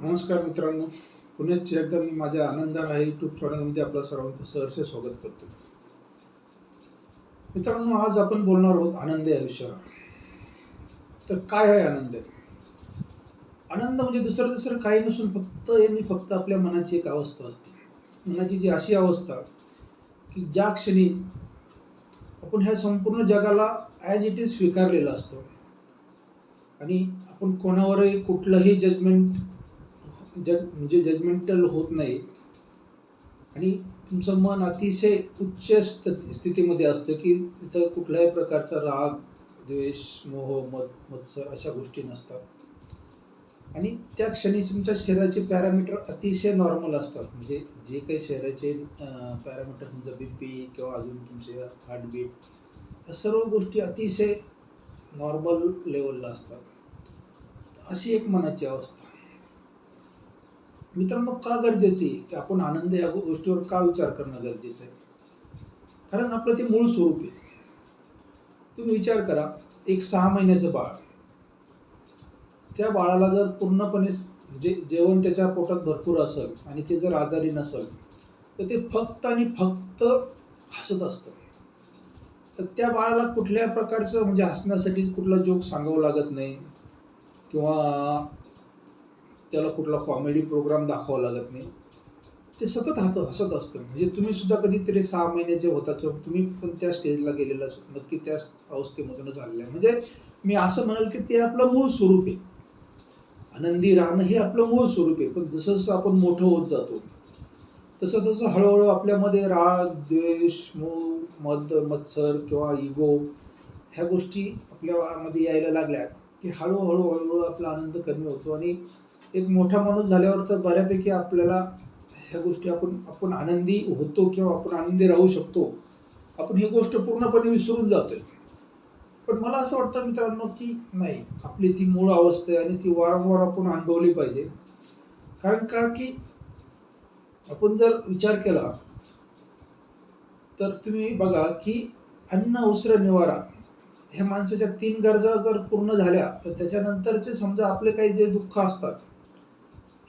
नमस्कार मित्रांनो. पुण्यात एकदा मी माझ्या आनंदाला आहे. यूट्यूब चॅनलमध्ये आपलं सर्वांचं सहर्ष स्वागत करतो. मित्रांनो आज आपण बोलणार आहोत आनंदी आयुष्यावर तर काय आहे आनंद? आनंद म्हणजे दुसरं दुसरं काही नसून फक्त मी फक्त आपल्या मनाची एक अवस्था असते. मनाची जी अशी अवस्था की ज्या क्षणी आपण ह्या संपूर्ण जगाला ॲज इट इज स्वीकारलेलं असतं. आणि आपण कोणावरही कुठलंही जजमेंट जज म्हणजे जजमेंटल होत नाही. आणि तुमचं मन अतिशय उच्च स्थ- स्थितीमध्ये असतं की तिथं कुठल्याही प्रकारचा राग द्वेष मोह मत मत्सर अशा गोष्टी नसतात. आणि त्या क्षणी तुमच्या शरीराचे पॅरामीटर अतिशय नॉर्मल असतात. म्हणजे जे काही शरीराचे पॅरामीटर तुमचं बी पी किंवा अजून तुमचे हार्टबीट या सर्व गोष्टी अतिशय नॉर्मल लेवलला असतात. अशी एक मनाची अवस्था. मित्रांनो का गरजेचं आहे? की आपण आनंद या गोष्टीवर का विचार करणं गरजेचं आहे? कारण आपलं ते मूळ स्वरूप आहे. तुम्ही विचार करा एक सहा महिन्याचं बाळ. त्या बाळाला जर पूर्णपणे जे जेवण त्याच्या पोटात भरपूर असेल आणि ते जर आजारी नसेल तर ते फक्त आणि फक्त हसत असतं. तर त्या बाळाला कुठल्या प्रकारचं म्हणजे हसण्यासाठी कुठला जोक सांगावं लागत नाही? किंवा त्याला कुठला कॉमेडी प्रोग्राम दाखवावा लागत नाही. ते सतत हात हसत असतं. म्हणजे तुम्ही सुद्धा कधीतरी सहा महिन्याचे होता तर तुम्ही पण त्या स्टेजला गेलेला अस- नक्की त्या अवस्थेमधूनच आलेलं आहे. म्हणजे मी असं म्हणाल की ते आपलं मूळ स्वरूप आहे. आनंदी राहणं हे आपलं मूळ स्वरूप आहे. पण जसं जसं आपण मोठं होत जातो तसं तसं हळूहळू आपल्यामध्ये राग द्वेष मोह मद मत्सर किंवा इगो ह्या गोष्टी आपल्यामध्ये यायला लागल्या की हळूहळू हळूहळू आपला आनंद कमी होतो आणि एक मोठा माणूस झाल्यावर तर बऱ्यापैकी आपल्याला ह्या गोष्टी आपण आपण आनंदी होतो किंवा आपण आनंदी राहू शकतो. आपण ही गोष्ट पूर्णपणे विसरून जातोय. पण मला असं वाटतं मित्रांनो की नाही आपली ती मूळ अवस्था आहे आणि ती वारंवार आपण अनुभवली पाहिजे. कारण का की आपण जर विचार केला तर तुम्ही बघा की अन्न वस्त्र निवारा ह्या माणसाच्या तीन गरजा जर पूर्ण झाल्या तर त्याच्यानंतरचे समजा आपले काही जे दुःख असतात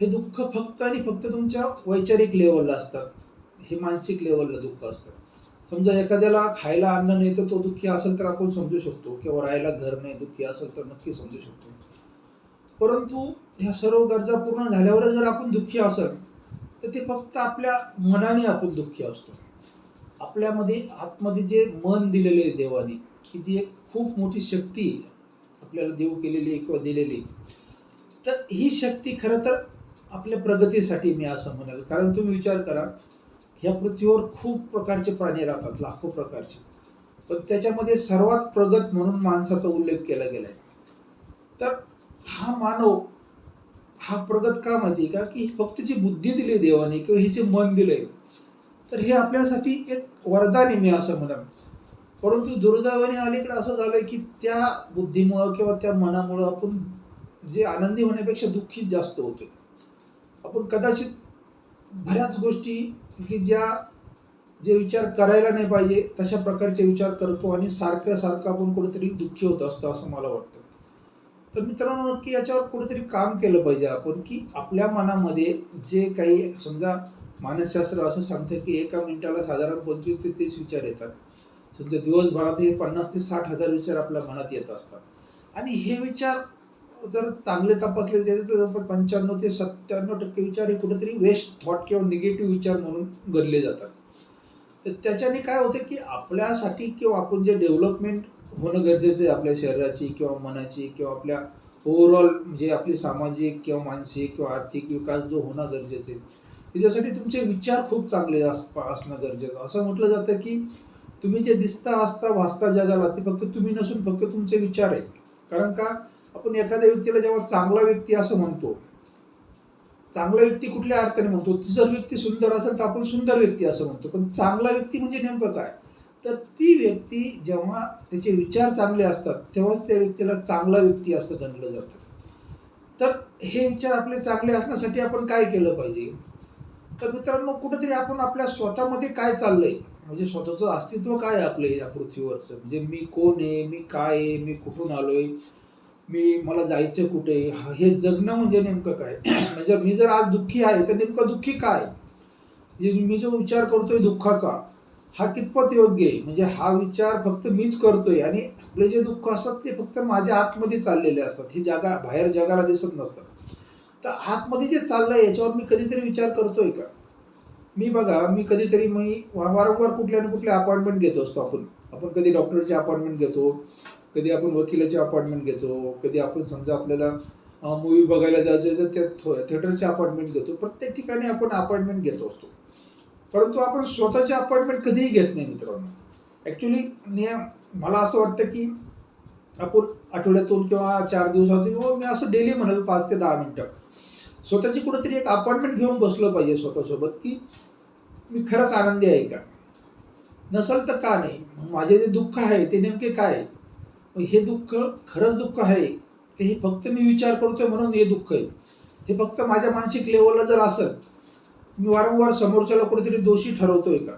हे दुःख फक्त आणि फक्त तुमच्या वैचारिक लेवलला असतात हे मानसिक लेवलला दुःख असतात समजा एखाद्याला खायला अन्न नाही तर तो दुःखी असेल तर आपण समजू शकतो. किंवा राहायला घर नाही दुःखी असेल तर नक्की समजू शकतो. परंतु ह्या सर्व गरजा पूर्ण झाल्यावर जर आपण दुःखी असेल तर ते फक्त आपल्या मनाने आपण दुःखी असतो. आपल्यामध्ये आतमध्ये जे मन दिलेले आहे देवाने की जी एक खूप मोठी शक्ती आपल्याला देऊ केलेली आहे किंवा दिलेली तर ही शक्ती खरं तर आपल्या प्रगतीसाठी मी असं म्हणाल. कारण तुम्ही विचार करा ह्या पृथ्वीवर खूप प्रकारचे प्राणी राहतात लाखो प्रकारचे. पण त्याच्यामध्ये सर्वात प्रगत म्हणून माणसाचा उल्लेख केला गेला आहे तर हा मानव हा प्रगत का माहिती का? की फक्त जी बुद्धी दिली देवाने किंवा हे जे मन दिलंय तर हे आपल्यासाठी एक वरदान आहे मी असं म्हणाल. परंतु दुर्दैवाने अलीकडे असं झालंय की त्या बुद्धीमुळं किंवा त्या मनामुळं आपण जे आनंदी होण्यापेक्षा दुःखीच जास्त होतोय. आपण कदाचित बऱ्याच गोष्टी की ज्या जे विचार करायला नाही पाहिजे तशा प्रकारचे विचार करतो आणि सारखं सारखं आपण कुठेतरी दुःखी होत असतो असं मला वाटतं. तर मित्रांनो नक्की याच्यावर कुठेतरी काम केलं पाहिजे आपण की आपल्या मनामध्ये जे काही समजा मानसशास्त्र असं सांगतं की एका मिनिटाला साधारण पंचवीस ते तीस विचार येतात. समजा दिवसभरात हे पन्नास ते साठ हजार विचार आपल्या मनात येत असतात. आणि हे विचार जर चांगले तपासले त्याच्यात पंच्याण्णव ते सत्त्याण्णव टक्के विचार हे कुठेतरी वेस्ट थॉट किंवा निगेटिव्ह विचार म्हणून गणले जातात. तर त्याच्याने काय होतं की आपल्यासाठी किंवा आपण जे डेव्हलपमेंट होणं गरजेचं आहे आपल्या शरीराची किंवा मनाची किंवा आपल्या ओव्हरऑल म्हणजे आपली सामाजिक किंवा मानसिक किंवा आर्थिक विकास जो होणं गरजेचं आहे. त्याच्यासाठी तुमचे विचार खूप चांगले अस असणं गरजेचं असं म्हटलं जातं की तुम्ही जे दिसता असता वाचता जगाला ते फक्त तुम्ही नसून फक्त तुमचे विचार आहेत. कारण का? आपण एखाद्या व्यक्तीला जेव्हा चांगला व्यक्ती असं म्हणतो चांगला व्यक्ती कुठल्या अर्थाने म्हणतो? ती जर व्यक्ती सुंदर असेल तर आपण सुंदर व्यक्ती असं म्हणतो. पण चांगला व्यक्ती म्हणजे नेमकं काय? तर ती व्यक्ती जेव्हा त्याचे विचार चांगले असतात तेव्हाच त्या व्यक्तीला चांगला व्यक्ती असं गणलं जातं. तर हे विचार आपले चांगले असण्यासाठी आपण काय केलं पाहिजे? तर मित्रांनो कुठेतरी आपण आपल्या स्वतःमध्ये काय चाललंय? म्हणजे स्वतःचं अस्तित्व काय आहे आपलं या पृथ्वीवरचं? म्हणजे मी कोण आहे? मी काय आहे? मी कुठून आलोय? मी मला जायचं कुठे? हा- हे जगणं म्हणजे नेमकं काय? म्हणजे मी जर आज दुःखी आहे तर नेमकं दुःखी काय? म्हणजे मी जो विचार करतोय दुःखाचा हा कितपत योग्य आहे? म्हणजे हा विचार फक्त मीच करतोय आणि आपले जे दुःख असतात ते फक्त माझ्या आतमध्ये चाललेले असतात. हे जगा बाहेर जगाला दिसत नसतात. तर आतमध्ये जे चाललंय याच्यावर मी कधीतरी विचार करतोय का? मी बघा मी कधीतरी मी वा- वारंवार कुठल्या ना कुठल्या अपॉइंटमेंट घेत असतो आपण. आपण कधी डॉक्टरची अपॉइंटमेंट घेतो कधी आपण वकिलाची अपॉइंटमेंट घेतो कधी आपण समजा आपल्याला मूवी बघायला जायचं तर त्या थिएटरची अपॉइंटमेंट घेतो. प्रत्येक ठिकाणी आपण अपॉइंटमेंट घेत असतो. परंतु आपण स्वतःची अपॉइंटमेंट कधीही घेत नाही मित्रांनो. ॲक्च्युली नियम मला असं वाटतं की आपण आठवड्यातून किंवा चार दिवसातून किंवा मी असं डेली म्हणाल पाच ते दहा मिनटं. स्वतःची कुठंतरी एक अपॉइंटमेंट घेऊन बसलं पाहिजे स्वतःसोबत की मी खरंच आनंदी आहे का? नसेल तर का नाही? माझे जे दुःख आहे ते नेमके काय आहे? मग हे दुःख खरंच दुःख आहे. की हे फक्त मी विचार करतोय म्हणून हे दुःख आहे. हे फक्त माझ्या मानसिक लेवलला जर असेल मी वारंवार समोरच्याला कुठेतरी दोषी ठरवतोय का?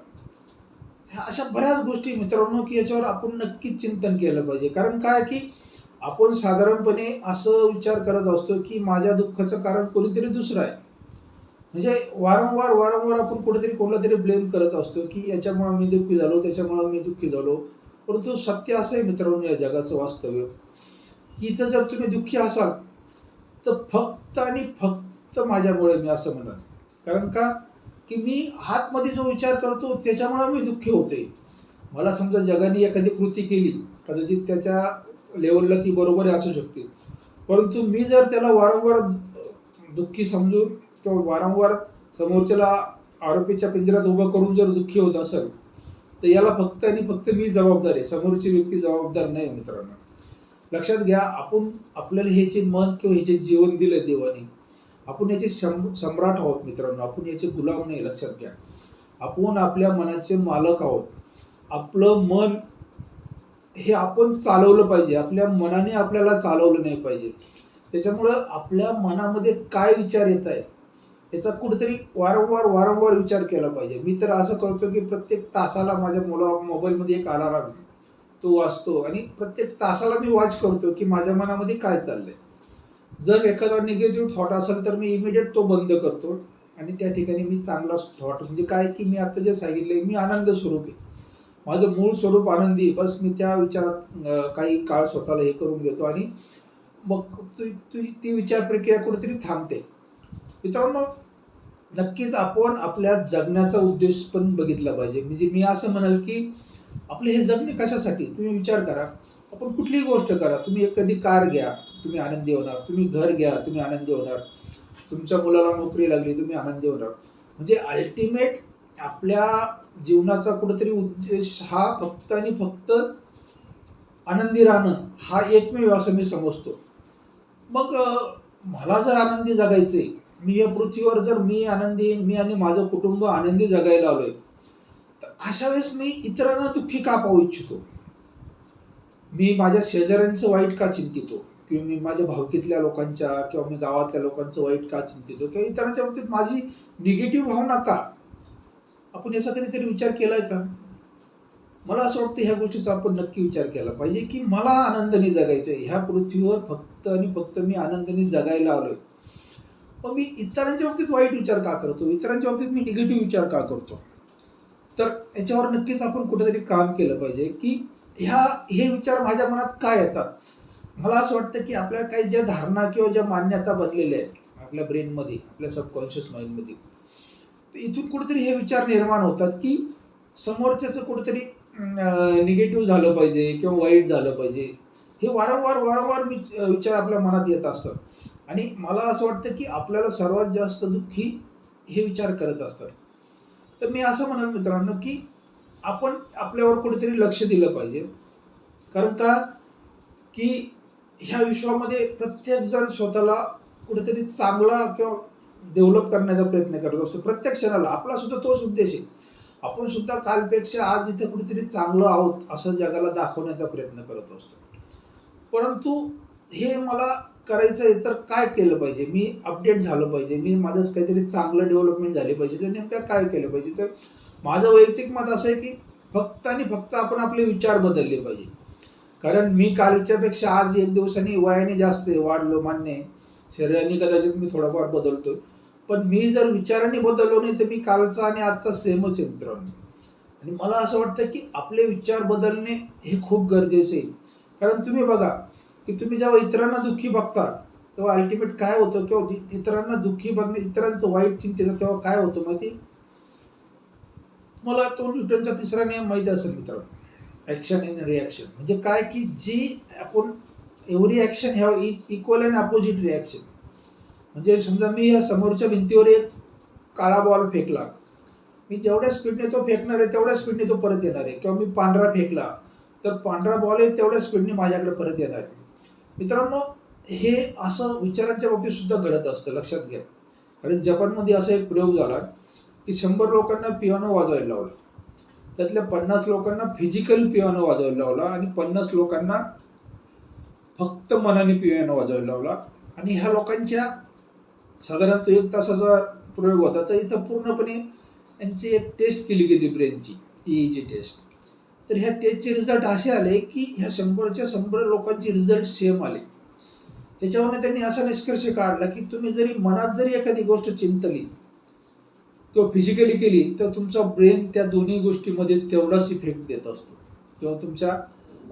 ह्या अशा बऱ्याच गोष्टी मित्रांनो की याच्यावर आपण नक्कीच चिंतन केलं पाहिजे. कारण काय की आपण साधारणपणे असं विचार करत असतो की माझ्या दुःखाचं कारण कोणीतरी दुसरं आहे. म्हणजे वारंवार वारंवार आपण कुठेतरी कोणाला तरी ब्लेम करत असतो की याच्यामुळं मी दुःखी झालो त्याच्यामुळं मी दुःखी झालो. परंतु सत्य असं आहे मित्रांनो या जगाचं वास्तव्य. की इथं जर तुम्ही दुःखी असाल तर फक्त आणि फक्त माझ्यामुळे मी असं म्हणाल कारण का? की मी आतमध्ये जो विचार करतो त्याच्यामुळे मी दुःखी होते. मला समजा जगाने एखादी कृती केली कदाचित त्याच्या लेवलला ती बरोबर असू शकते. परंतु मी जर त्याला वारंवार दुःखी समजून किंवा वारंवार समोरच्याला आरोपीच्या पिंजऱ्यात उभं करून जर दुःखी होत असेल तर याला फक्त आणि फक्त मी जबाबदार आहे. समोरची व्यक्ती जबाबदार नाही मित्रांनो. लक्षात घ्या आपण आपल्याला हे जे मन किंवा हे जे जीवन दिलं देवाने आपण याचे सम सम्राट आहोत मित्रांनो. आपण याचे गुलाम नाही लक्षात घ्या. आपण आपल्या मनाचे मालक आहोत. आपलं मन हे आपण चालवलं पाहिजे. आपल्या मनाने आपल्याला चालवलं नाही पाहिजे. त्याच्यामुळं आपल्या मनामध्ये काय विचार येत आहेत? याचा कुठेतरी वारंवार वारंवार विचार केला पाहिजे. मी तर असं करतो की प्रत्येक तासाला माझ्या मुला मोबाईलमध्ये एक अलाराम तो वाचतो आणि प्रत्येक तासाला मी वॉच करतो की माझ्या मनामध्ये काय चाललंय. जर एखादा निगेटिव्ह थॉट असेल तर मी इमिडिएट तो बंद करतो आणि त्या ठिकाणी मी चांगला थॉट म्हणजे काय की मी आता जे सांगितले मी आनंद स्वरूप आहे. माझं मूळ स्वरूप आनंदी बस मी त्या विचारात काही काळ स्वतःला हे करून घेतो आणि मग तू तू ती विचार प्रक्रिया कुठेतरी थांबते. मित्रांनो नक्कीच आपण आपल्या जगण्याचा उद्देश पण बघितला पाहिजे. म्हणजे मी असं म्हणाल की आपले हे जगणे कशासाठी? तुम्ही विचार करा. आपण कुठलीही गोष्ट करा. तुम्ही एखादी कार घ्या तुम्ही आनंदी होणार. तुम्ही घर घ्या तुम्ही आनंदी होणार. तुमच्या मुलाला नोकरी लागली तुम्ही आनंदी होणार. म्हणजे अल्टिमेट आपल्या जीवनाचा कुठेतरी उद्देश हा फक्त आणि फक्त आनंदी राहणं हा एकमेव असं मी समजतो. मग मला जर आनंदी जगायचं आहे मी या पृथ्वीवर जर मी आनंदी मी आणि माझं कुटुंब आनंदी जगायला आलोय तर अशा वेळेस मी इतरांना दुःखी का पाहू इच्छितो? मी माझ्या शेजाऱ्यांचं वाईट का चिंतितो? किंवा मी माझ्या भावकीतल्या लोकांच्या किंवा मी गावातल्या लोकांचं वाईट का चिंतितो? किंवा इतरांच्या बाबतीत माझी निगेटिव्ह भावना का? आपण याचा कधीतरी विचार केलाय का? मला असं वाटतं ह्या गोष्टीचा आपण नक्की विचार केला पाहिजे की मला आनंदाने जगायचं आहे ह्या पृथ्वीवर फक्त आणि फक्त मी आनंदाने जगायला आलोय मग मी इतरांच्या बाबतीत वाईट विचार का करतो? इतरांच्या बाबतीत मी निगेटिव्ह विचार का करतो? तर याच्यावर नक्कीच आपण कुठेतरी काम केलं पाहिजे की ह्या हे विचार माझ्या मनात काय येतात? मला असं वाटतं की आपल्या काही ज्या धारणा किंवा ज्या मान्यता बनलेल्या आहेत आपल्या ब्रेनमध्ये आपल्या सबकॉन्शियस माइंडमध्ये तर इथून कुठेतरी हे विचार निर्माण होतात की समोरच्याचं कुठेतरी निगेटिव्ह झालं पाहिजे किंवा वाईट झालं पाहिजे. हे वारंवार वारंवार विचार आपल्या मनात येत असतात. आणि मला असं वाटतं की आपल्याला सर्वात जास्त दुःखी हे विचार करत असतात. तर मी असं म्हणेन मित्रांनो की आपण आपल्यावर कुठेतरी लक्ष दिलं पाहिजे. कारण का? की ह्या विश्वामध्ये प्रत्येकजण स्वतःला कुठेतरी चांगला किंवा डेव्हलप करण्याचा प्रयत्न करत असतो. प्रत्येक क्षणाला. आपला सुद्धा तोच उद्देश आहे. आपण सुद्धा कालपेक्षा आज इथे कुठेतरी चांगलं आहोत असं जगाला दाखवण्याचा प्रयत्न करत असतो. परंतु हे मला करायचं आहे तर काय केलं पाहिजे? मी अपडेट झालं पाहिजे. मी माझंच काहीतरी चांगलं डेव्हलपमेंट झाली पाहिजे. तर नेमकं काय केलं पाहिजे? तर माझं वैयक्तिक मत असं आहे की फक्त आणि फक्त आपण आपले विचार बदलले पाहिजे. कारण मी कालच्यापेक्षा आज एक दिवसांनी वयाने जास्त आहे, वाढलो मान्य आहे. शरीराने कदाचित मी थोडाफार बदलतोय. पण मी जर विचाराने बदललो नाही तर मी कालचा आणि आजचा सेमच आहे मित्रांनो. आणि मला असं वाटतं की आपले विचार बदलणे हे खूप गरजेचे आहे. कारण तुम्ही बघा की तुम्ही जेव्हा इतरांना दुःखी बघता तेव्हा अल्टिमेट काय होतं किंवा इतरांना दुःखी बघणे इतरांचं वाईट चिंतेचं तेव्हा काय होतं माहिती? मला तो न्यूटनचा तिसरा नियम माहीत असेल मित्रांनो. ॲक्शन इन रिॲक्शन म्हणजे काय की जी आपण every action have equal and opposite reaction म्हणजे समजा मी या समोरच्या भिंतीवर एक काळा बॉल फेकला. मी जेवढ्या स्पीडने तो फेकणार आहे तेवढ्या स्पीडने तो परत येणार आहे. किंवा मी पांढरा फेकला तर पांढरा बॉल आहे तेवढ्या स्पीडने माझ्याकडे परत येणार आहे. मित्रांनो हे असं विचारांच्या बाबतीत सुद्धा घडत असतं लक्षात घ्या. कारण जपानमध्ये असा एक प्रयोग झाला की शंभर लोकांना पियानो वाजवायला लावला. त्यातल्या पन्नास लोकांना फिजिकल पियानो वाजवायला लावला आणि पन्नास लोकांना फक्त मनाने पियानो वाजवायला लावला. आणि ह्या लोकांच्या साधारणतः एक तासाचा प्रयोग होता. तर इथं पूर्णपणे यांची एक टेस्ट केली गेली ब्रेनची ईईची टेस्ट तर ह्या टेस्टचे रिझल्ट असे आले की ह्या शंभरच्या शंभर लोकांचे रिझल्ट सेम आले. त्याच्यावरनं त्यांनी असा निष्कर्ष काढला की तुम्ही जरी मनात जरी एखादी गोष्ट चिंतली किंवा फिजिकली केली तर तुमचा ब्रेन त्या दोन्ही गोष्टीमध्ये तेवढाच इफेक्ट देत असतो. किंवा तुमच्या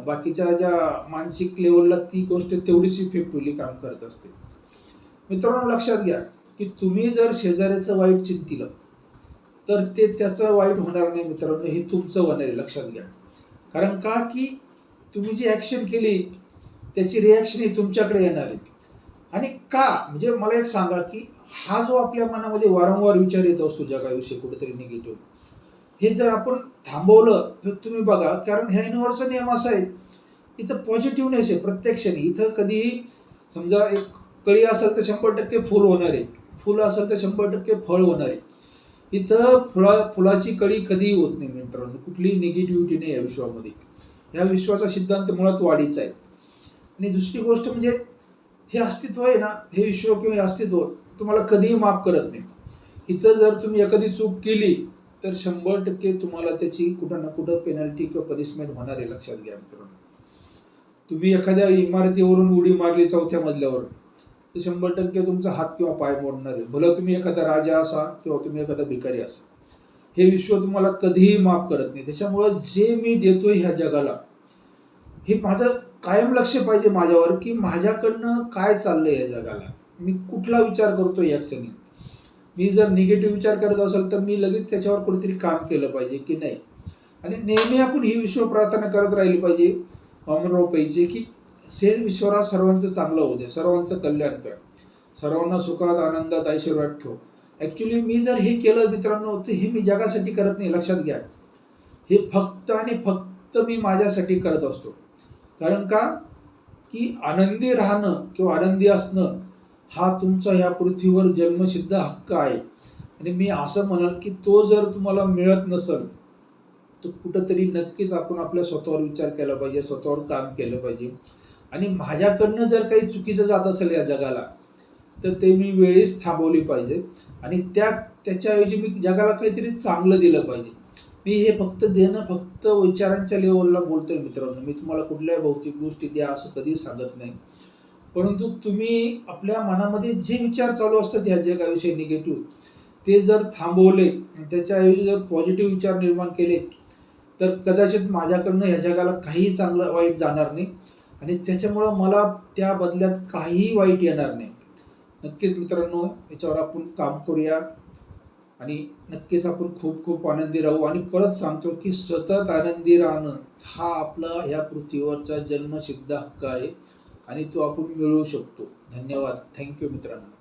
बाकीच्या ज्या मानसिक लेवलला ती गोष्ट तेवढीच इफेक्टिव्हली काम करत असते. मित्रांनो लक्षात घ्या की तुम्ही जर शेजाऱ्याचं वाईट चिंतिलं तर ते त्याचं वाईट होणार नाही मित्रांनो हे तुमचं होणार आहे लक्षात घ्या. कारण का? की तुम्ही जी ॲक्शन केली त्याची रिॲक्शन ही तुमच्याकडे येणार आहे. आणि का? म्हणजे मला एक सांगा की हा जो आपल्या मनामध्ये वारंवार विचार येत असतो जगाविषयी कुठेतरी निगेटिव्ह हे जर आपण थांबवलं तर तुम्ही बघा कारण ह्या युनिव्हर्सचा नियम असा आहे इथं पॉझिटिव्हनेस आहे प्रत्यक्षाने. इथं कधीही समजा एक कळी असेल तर शंभर टक्के फुल होणार आहे. फुलं असेल तर शंभर टक्के फळ होणार आहे. इथं फुला फुलाची कळी कधीही होत नाही मित्रांनो. कुठलीही निगेटिव्हिटी नाही या विश्वामध्ये. या विश्वाचा सिद्धांत मुळात वाढीचा आहे. आणि दुसरी गोष्ट म्हणजे हे अस्तित्व आहे ना हे विश्व किंवा हे अस्तित्व तुम्हाला कधीही माफ करत नाही. इथं जर तुम्ही एखादी चूक केली तर शंभर टक्के तुम्हाला त्याची कुठं ना कुठं पेनल्टी किंवा पनिशमेंट होणार आहे लक्षात घ्या मित्रांनो. तुम्ही एखाद्या इमारतीवरून उडी मारली चौथ्या मजल्यावर ते शंभर टक्के तुमचा हात किंवा पाय मोडणार आहे. भलं तुम्ही एखादा राजा असा किंवा तुम्ही एखादा भिकारी असा. हे विश्व तुम्हाला कधीही माफ करत नाही. त्याच्यामुळं जे मी देतोय ह्या जगाला हे माझं कायम लक्ष पाहिजे माझ्यावर की माझ्याकडनं काय चाललंय या जगाला. मी कुठला विचार करतो या क्षणी? मी जर निगेटिव्ह विचार करत असेल तर मी लगेच त्याच्यावर कुठेतरी काम केलं पाहिजे की नाही? आणि नेहमी आपण ही विश्व प्रार्थना करत राहिली पाहिजे. अमरराव हो पाहिजे की हे विश्वरात सर्वांचं चांगलं होऊ दे सर्वांचं कल्याण कर. सर्वांना सुखात आनंदात ऐश्वर्यात ठेव. ॲक्च्युली मी जर हे केलं मित्रांनो तर हे मी जगासाठी करत नाही लक्षात घ्या. हे फक्त आणि फक्त मी माझ्यासाठी करत असतो. कारण का? की आनंदी राहणं किंवा आनंदी असणं हा तुमचा ह्या पृथ्वीवर जन्मसिद्ध हक्क आहे. आणि मी असं म्हणाल की तो जर तुम्हाला मिळत नसेल तर कुठंतरी नक्कीच आपण आपल्या स्वतःवर विचार केला पाहिजे स्वतःवर काम केलं पाहिजे. आणि माझ्याकडनं जर काही चुकीचं जात असेल या जगाला तर ते मी वेळीच थांबवली पाहिजे. आणि त्या त्याच्याऐवजी मी जगाला काहीतरी चांगलं दिलं पाहिजे. मी हे फक्त देणं फक्त विचारांच्या लेवलला बोलतोय मित्रांनो. मी तुम्हाला कुठल्याही भौतिक गोष्टी द्या असं कधी सांगत नाही. परंतु तुम्ही आपल्या मनामध्ये जे विचार चालू असतात ह्या जगाविषयी निगेटिव्ह ते जर थांबवले आणि त्याच्याऐवजी जर पॉझिटिव्ह विचार निर्माण केले तर कदाचित माझ्याकडनं ह्या जगाला काहीही चांगलं वाईट जाणार नाही. आणि त्याच्यामुळं मला त्या बदल्यात काहीही वाईट येणार नाही. नक्कीच मित्रांनो याच्यावर आपण काम करूया. आणि नक्कीच आपण खूप खूप आनंदी राहू. आणि परत सांगतो की सतत आनंदी राहणं हा आपला ह्या पृथ्वीवरचा जन्मसिद्ध हक्क आहे. आणि तो आपण मिळवू शकतो. धन्यवाद. थँक्यू मित्रांनो.